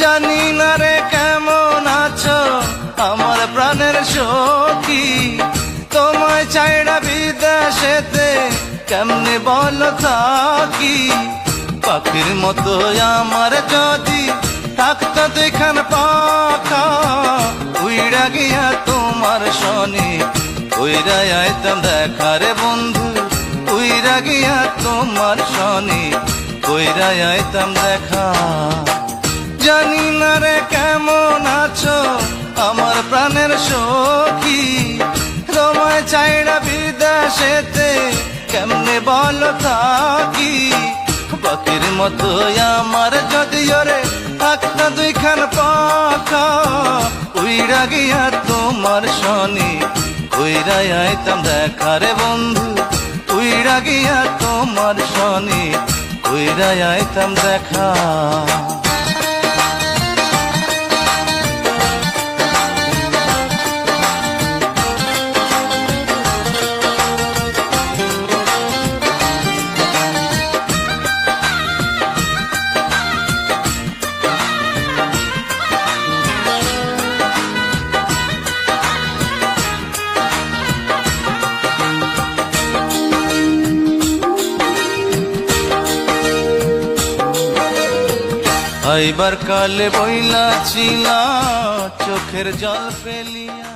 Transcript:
জানি না রে কেমন আছো, আমার প্রাণের সখী। তোমায় চাইড়া বিদেশেতে, কেমনে বল থাকি? পাখির মতো আমার যদি থাকতো দেখান পাখা, উইড়া গিয়া তোমার শনি উইরা আইতাম দেখারে বন্ধু উইরা গিয়া তোমার শনি কইরা আইতাম দেখা। চাইড়া বিদেশেতে কেমনে বল থাকি পাখির মতো আমার যদি রে, একটা দুইখান পাখা উইরা গিয়া তোমার শনি। উইরা আইতাম দেখারে বন্ধু উইরা গিয়া তোমার শনি। উইরা আইতাম দেখা। আইবার কালে বইলা ছিল চোখের জল ফেলিয়া